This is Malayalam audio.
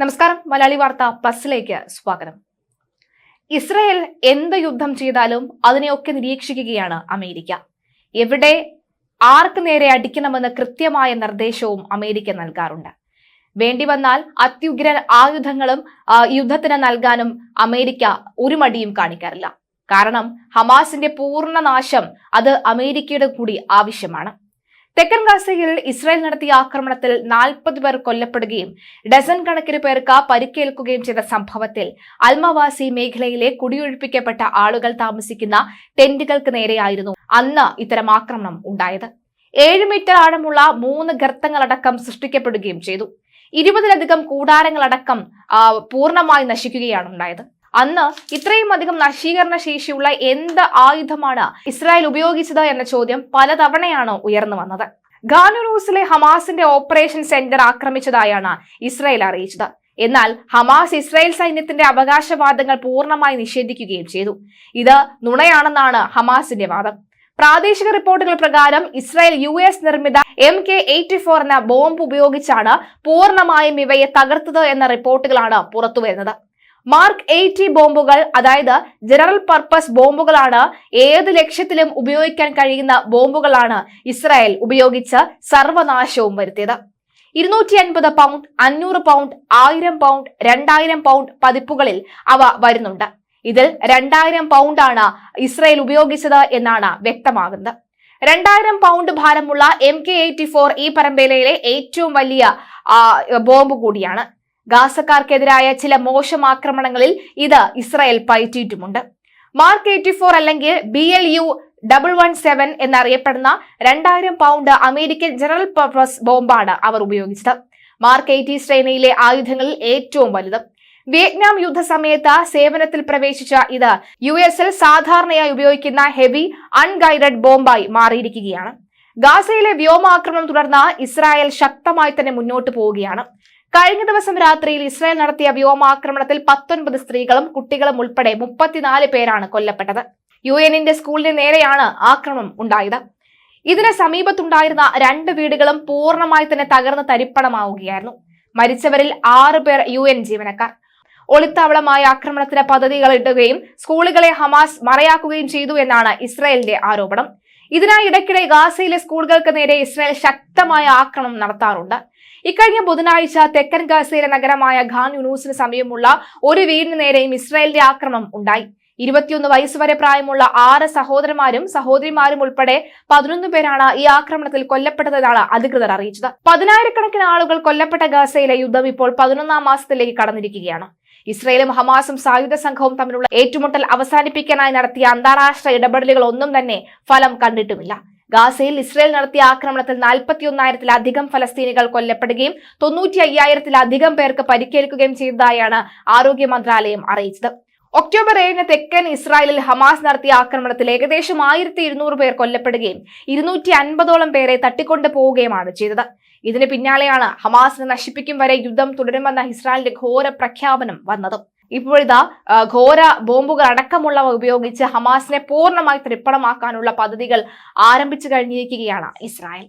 നമസ്കാരം. മലയാളി വാർത്ത പ്ലസിലേക്ക് സ്വാഗതം. ഇസ്രയേൽ എന്ത് യുദ്ധം ചെയ്താലും അതിനെയൊക്കെ നിരീക്ഷിക്കുകയാണ് അമേരിക്ക. എവിടെ ആർക്ക് നേരെ അടിക്കണമെന്ന് കൃത്യമായ നിർദ്ദേശവും അമേരിക്ക നൽകാറുണ്ട്. വേണ്ടി വന്നാൽ അത്യുഗ്ര ആയുധങ്ങളും യുദ്ധത്തിന് നൽകാനും അമേരിക്ക ഒരു മടിയും കാണിക്കാറില്ല. കാരണം ഹമാസിന്റെ പൂർണ നാശം അത് അമേരിക്കയുടെ കൂടി ആവശ്യമാണ്. തെക്കൻ ഗാസയിൽ ഇസ്രായേൽ നടത്തിയ ആക്രമണത്തിൽ നാൽപ്പത് പേർ കൊല്ലപ്പെടുകയും ഡസൻ കണക്കിന് പേർക്ക് പരിക്കേൽക്കുകയും ചെയ്ത സംഭവത്തിൽ അൽമവാസി മേഖലയിലെ കുടിയൊഴിപ്പിക്കപ്പെട്ട ആളുകൾ താമസിക്കുന്ന ടെന്റുകൾക്ക് നേരെയായിരുന്നു അന്ന് ഇത്തരം ആക്രമണം ഉണ്ടായത്. ഏഴ് മീറ്റർ ആഴമുള്ള മൂന്ന് ഗർത്തങ്ങളടക്കം സൃഷ്ടിക്കപ്പെടുകയും ചെയ്തു. ഇരുപതിലധികം കൂടാരങ്ങളടക്കം പൂർണമായി നശിക്കുകയാണ് ഉണ്ടായത്. അന്ന് ഇത്രയും അധികം നശീകരണ ശേഷിയുള്ള എന്ത് ആയുധമാണ് ഇസ്രായേൽ ഉപയോഗിച്ചത് എന്ന ചോദ്യം പലതവണയാണ് ഉയർന്നു വന്നത്. ഗാനുറൂസിലെ ഹമാസിന്റെ ഓപ്പറേഷൻ സെന്റർ ആക്രമിച്ചതായാണ് ഇസ്രായേൽ അറിയിച്ചത്. എന്നാൽ ഹമാസ് ഇസ്രായേൽ സൈന്യത്തിന്റെ അവകാശവാദങ്ങൾ പൂർണമായി നിഷേധിക്കുകയും ചെയ്തു. ഇത് നുണയാണെന്നാണ് ഹമാസിന്റെ വാദം. പ്രാദേശിക റിപ്പോർട്ടുകൾ പ്രകാരം ഇസ്രായേൽ യു എസ് നിർമ്മിത എം കെ എയ്റ്റി ഫോർ എന്ന ബോംബ് ഉപയോഗിച്ചാണ് പൂർണമായും ഇവയെ തകർത്തത് എന്ന റിപ്പോർട്ടുകളാണ് പുറത്തുവരുന്നത്. മാർക്ക് എയ്റ്റി ബോംബുകൾ അതായത് ജനറൽ പർപ്പസ് ബോംബുകളാണ് ഏത് ലക്ഷ്യത്തിലും ഉപയോഗിക്കാൻ കഴിയുന്ന ബോംബുകളാണ് ഇസ്രായേൽ ഉപയോഗിച്ച് സർവനാശവും വരുത്തിയത്. ഇരുന്നൂറ്റി അൻപത് പൗണ്ട് അഞ്ഞൂറ് പൗണ്ട് ആയിരം പൗണ്ട് രണ്ടായിരം പൗണ്ട് പതിപ്പുകളിൽ അവ വരുന്നുണ്ട്. ഇതിൽ രണ്ടായിരം പൗണ്ടാണ് ഇസ്രായേൽ ഉപയോഗിച്ചത് എന്നാണ് വ്യക്തമാകുന്നത്. രണ്ടായിരം പൗണ്ട് ഭാരമുള്ള എം കെ എയ്റ്റി ഫോർ ഈ പരമ്പരയിലെ ഏറ്റവും വലിയ ബോംബ് കൂടിയാണ്. ഗാസക്കാർക്കെതിരായ ചില മോശം ആക്രമണങ്ങളിൽ ഇത് ഇസ്രായേൽ പയറ്റിയിട്ടുമുണ്ട്. മാർക്ക് എയ്റ്റി ഫോർ അല്ലെങ്കിൽ B L U double one seven എന്നറിയപ്പെടുന്ന രണ്ടായിരം പൗണ്ട് അമേരിക്കൻ ജനറൽ പർപ്പസ് ബോംബാണ് അവർ ഉപയോഗിച്ചത്. മാർക്ക് എയ്റ്റി ശ്രേണിയിലെ ആയുധങ്ങളിൽ ഏറ്റവും വലുത്. വിയറ്റ്നാം യുദ്ധ സമയത്ത് സേവനത്തിൽ പ്രവേശിച്ച ഇത് യു എസിൽ സാധാരണയായി ഉപയോഗിക്കുന്ന ഹെവി അൺഗൈഡഡ് ബോംബായി മാറിയിരിക്കുകയാണ്. ഗാസയിലെ വ്യോമാക്രമണം തുടർന്ന് ഇസ്രായേൽ ശക്തമായി തന്നെ മുന്നോട്ട് പോവുകയാണ്. കഴിഞ്ഞ ദിവസം രാത്രിയിൽ ഇസ്രായേൽ നടത്തിയ വ്യോമാക്രമണത്തിൽ പത്തൊൻപത് സ്ത്രീകളും കുട്ടികളും ഉൾപ്പെടെ മുപ്പത്തിനാല് പേരാണ് കൊല്ലപ്പെട്ടത്. യു എന്നിന്റെ സ്കൂളിന് നേരെയാണ് ആക്രമണം ഉണ്ടായത്. ഇതിന് സമീപത്തുണ്ടായിരുന്ന രണ്ട് വീടുകളും പൂർണമായി തന്നെ തകർന്ന് തരിപ്പണമാവുകയായിരുന്നു. മരിച്ചവരിൽ ആറ് പേർ യു എൻ ജീവനക്കാർ. ഒളിത്താവളമായ ആക്രമണത്തിന് പദ്ധതികൾ ഇടുകയും സ്കൂളുകളെ ഹമാസ് മറയാക്കുകയും ചെയ്തു എന്നാണ് ഇസ്രായേലിന്റെ ആരോപണം. ഇതിനായി ഇടയ്ക്കിടെ ഗാസയിലെ സ്കൂളുകൾക്ക് നേരെ ഇസ്രായേൽ ശക്തമായ ആക്രമണം നടത്താറുണ്ട്. ഇക്കഴിഞ്ഞ ബുധനാഴ്ച തെക്കൻ ഗാസയിലെ നഗരമായ ഖാൻ യുനൂസിന് സമീപമുള്ള ഒരു വീടിന് നേരെയും ഇസ്രായേലിന്റെ ആക്രമണം ഉണ്ടായി. ഇരുപത്തിയൊന്ന് വയസ്സ് വരെ പ്രായമുള്ള ആറ് സഹോദരന്മാരും സഹോദരിമാരും ഉൾപ്പെടെ പതിനൊന്ന് പേരാണ് ഈ ആക്രമണത്തിൽ കൊല്ലപ്പെട്ടതെന്നാണ് അധികൃതർ അറിയിച്ചത്. പതിനായിരക്കണക്കിന് ആളുകൾ കൊല്ലപ്പെട്ട ഗാസയിലെ യുദ്ധം ഇപ്പോൾ പതിനൊന്നാം മാസത്തിലേക്ക് കടന്നിരിക്കുകയാണ്. ഇസ്രയേലും ഹമാസും സായുധ സംഘവും തമ്മിലുള്ള ഏറ്റുമുട്ടൽ അവസാനിപ്പിക്കാനായി നടത്തിയ അന്താരാഷ്ട്ര ഇടപെടലുകൾ ഒന്നും തന്നെ ഫലം കണ്ടിട്ടുമില്ല. ഗാസയിൽ ഇസ്രയേൽ നടത്തിയ ആക്രമണത്തിൽ നാൽപ്പത്തിയൊന്നായിരത്തിലധികം ഫലസ്തീനികൾ കൊല്ലപ്പെടുകയും തൊണ്ണൂറ്റി അയ്യായിരത്തിലധികം പേർക്ക് പരിക്കേൽക്കുകയും ചെയ്തതായാണ് ആരോഗ്യ മന്ത്രാലയം അറിയിച്ചത്. ഒക്ടോബർ ഏഴിന് തെക്കൻ ഇസ്രായേലിൽ ഹമാസ് നടത്തിയ ആക്രമണത്തിൽ ഏകദേശം ആയിരത്തി ഇരുന്നൂറ് പേർ കൊല്ലപ്പെടുകയും ഇരുന്നൂറ്റി അൻപതോളം പേരെ തട്ടിക്കൊണ്ടു പോവുകയുമാണ് ചെയ്തത്. ഇതിന് പിന്നാലെയാണ് ഹമാസിനെ നശിപ്പിക്കും വരെ യുദ്ധം തുടരുമെന്ന ഇസ്രായേലിന്റെ ഘോര പ്രഖ്യാപനം വന്നത്. ഇപ്പോഴിതാ ഘോര ബോംബുകൾ അടക്കമുള്ളവ ഉപയോഗിച്ച് ഹമാസിനെ പൂർണമായി തൃപ്പണമാക്കാനുള്ള പദ്ധതികൾ ആരംഭിച്ചു കഴിഞ്ഞിരിക്കുകയാണ് ഇസ്രായേൽ.